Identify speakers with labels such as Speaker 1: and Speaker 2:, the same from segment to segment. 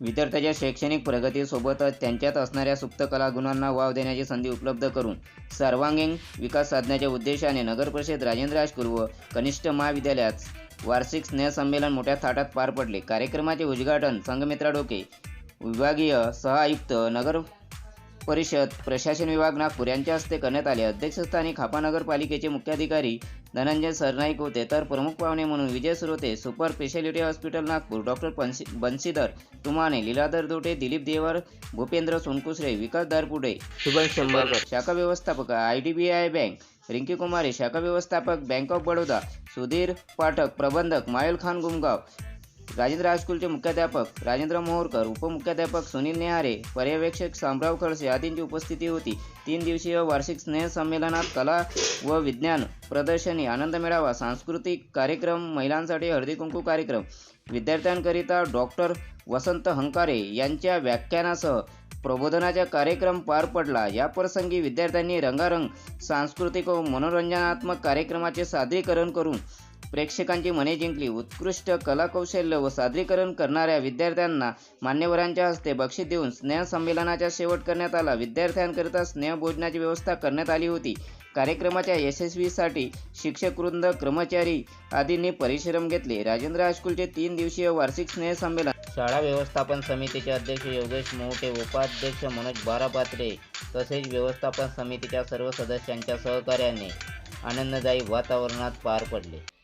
Speaker 1: विद्यार्थ्याच्या शैक्षणिक प्रगतीसोबतच त्यांच्यात असणाऱ्या सुप्त कलागुणांना वाव देण्याची संधी उपलब्ध करून सर्वांगीण विकास साधण्याच्या उद्देशाने नगरपरिषद राजेंद्र हायस्कूल व कनिष्ठ महाविद्यालयात वार्षिक स्नेहसंमेलन मोठ्या थाटात पार पडले. कार्यक्रमाचे उद्घाटन संघमित्रा डोके विभागीय सह आयुक्त नगर परिषद प्रशासन विभाग नागपूर यांच्या हस्ते करण्यात आले. अध्यक्षस्थानी खापा नगरपालिकेचे मुख्याधिकारी धनंजय सरनाईक होते. तर प्रमुख पाहुणे म्हणून Vijay Surote super speciality hospital Nagpur. Doctor Panshi Bansidhar Tumane Liladhar Dote Dilip Dewar Bhupendra Sonkusare Vikas Darpude.
Speaker 2: Subhash Shambharkar
Speaker 1: शाखा व्यवस्थापक I D B I bank. Rinki Kumari शाखा व्यवस्थापक बँक ऑफ बडोदा. सुधीर पाठक प्रबंधक मायल खान गुमगाव. राजेंद्र हायस्कूलचे मुख्याध्यापक राजेंद्र मोहोरकर उपमुख्याध्यापक सुनील नेहारे पर्यवेक्षक शामराव खडसे आदींची उपस्थिती होती. तीन दिवसीय वार्षिक स्नेह संमेलनात कला व विज्ञान प्रदर्शनी आनंद मेळावा सांस्कृतिक कार्यक्रम महिलांसाठी हळदी कुंकू कार्यक्रम. विद्यार्थ्यांकरिता डॉक्टर वसंत हंकारे यांच्या व्याख्यानासह प्रबोधनाचा कार्यक्रम पार पडला. या प्रसंगी विद्यार्थ्यांनी रंगारंग सांस्कृतिक व मनोरंजनात्मक कार्यक्रमाचे सादरीकरण करून प्रेक्षकांची मने जिंकली. उत्कृष्ट कलाकौशल्य व सादरीकरण करणाऱ्या विद्यार्थ्यांना मान्यवरांच्या हस्ते बक्षीस देऊन स्नेहसंमेलनाचा शेवट करण्यात आला. विद्यार्थ्यांकरिता स्नेहभोजनाची व्यवस्था करण्यात आली होती. कार्यक्रमाच्या यशस्वीसाठी शिक्षकवृंद कर्मचारी आदींनी परिश्रम घेतले. राजेंद्र हायस्कूलचे तीन दिवसीय वार्षिक स्नेहसंमेलन शाळा व्यवस्थापन समितीचे अध्यक्ष योगेश मोहटे उपाध्यक्ष मनोज बारापात्रे तसेच व्यवस्थापन समितीच्या सर्व सदस्यांच्या सहकार्याने आनंददायी वातावरणात पार पडले.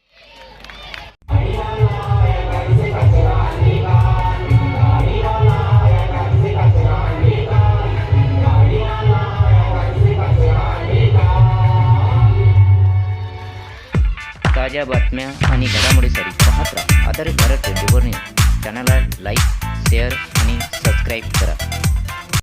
Speaker 1: ताज्या बातम्या आणि घडामोडीसाठी पाहत राहा. आधारित भारत रेडिओवर न्यूज चॅनलला लाईक शेअर आणि सबस्क्राईब करा.